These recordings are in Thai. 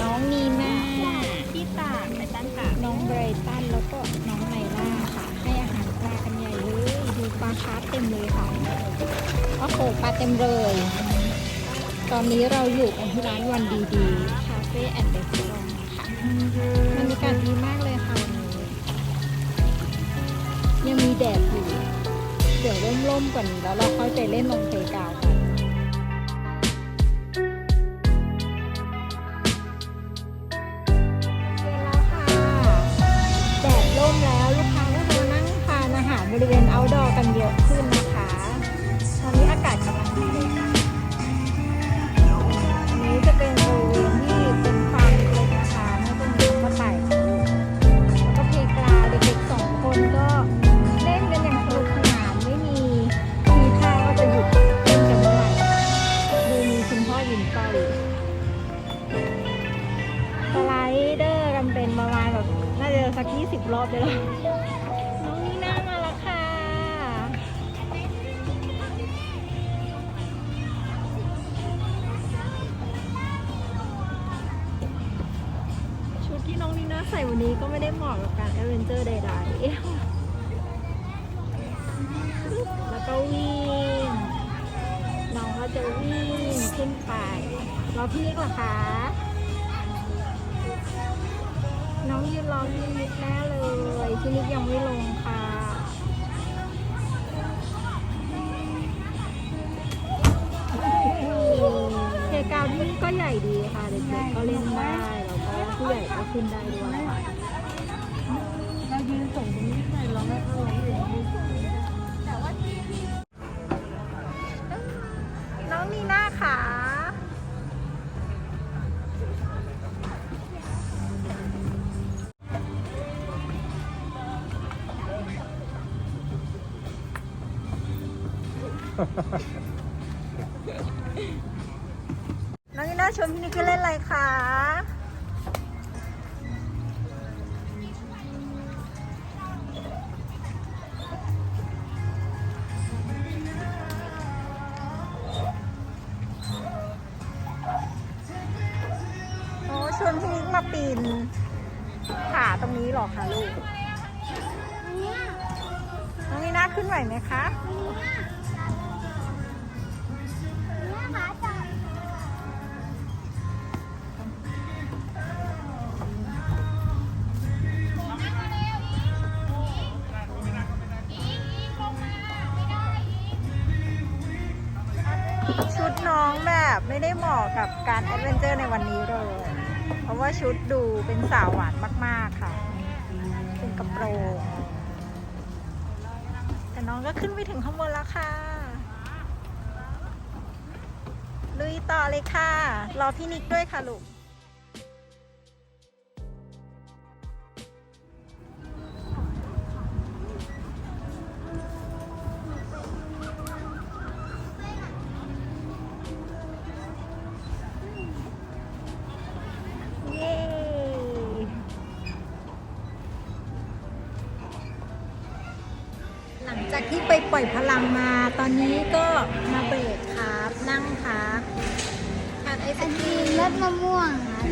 น้องนีน่าที่ตากไปตั้งตากน้องไบรตันแล้วก็น้องไนล่าค่ะ ให้อาหารปลากันใหญ่เลยดูปลาคาร์ฟเต็มเลยค่ะโอ้โหปลาเต็มเลย ตอนนี้เราอยู่กันที่ร้านวันดีดีคาเฟ่แอนด์เดสซองค่ะบรรยากาศดีมากเลยค่ะวันนี้ยังมีแดดอยู่ เดี๋ยวร่มๆกว่านี้แล้วเราค่อยไปเล่นลงเพลย์กา สักยี่สิบรอบเลยหรอน้องนี่น่ามาแล้วค่ะ ชุดที่น้องนี่น่าใส่วันนี้ก็ไม่ได้เหมาะกับการแอดเวนเจอร์ใดๆ แล้วก็วิ่ง น้องก็จะวิ่งขึ้นไปรอพี่นิกเหรอคะ องยืนรอพี่นิดแน่เลยพี่นิดยังไม่ลงค่ะเพกาวที่นี่ก็ใหญ่ดีค่ะเด็กๆก็เล่นได้ แล้วก็ผู้ใหญ่ก็ขึ้นได้ด้วย น้องนีน่าชวนพี่นิกเล่นอะไรคะโอ้ชวนพี่นิกมาปีนผาตรงนี้หรอคะลูก น้องนีน่าขึ้นไหวไหมคะ ชุดน้องแบบไม่ได้เหมาะกับการแอดเวนเจอร์ในวันนี้เลย เพราะว่าชุดดูเป็นสาวหวานมาก ๆ ค่ะ เป็นกระโปรงแต่น้องก็ขึ้นไปถึงข้างบนแล้วค่ะ ลุยต่อเลยค่ะ รอพี่นิกด้วยค่ะลูก ที่ไปปล่อยพลังมา ตอนนี้ก็มาเบรกครับ นั่งพักทานไอศอันครีนี้มรสมะม่วงครับ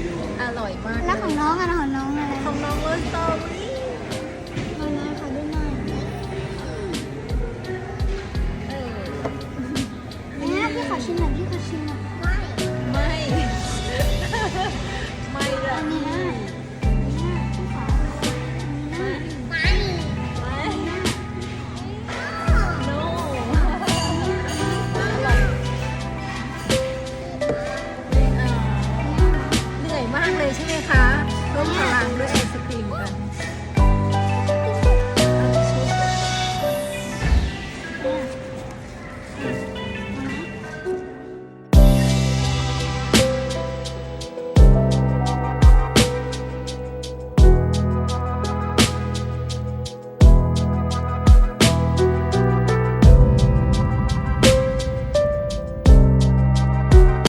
อร่อยมากแล้วของน้องอะของน้องอะไร ของน้องรสสตรอเบอรี่ม เอ่อ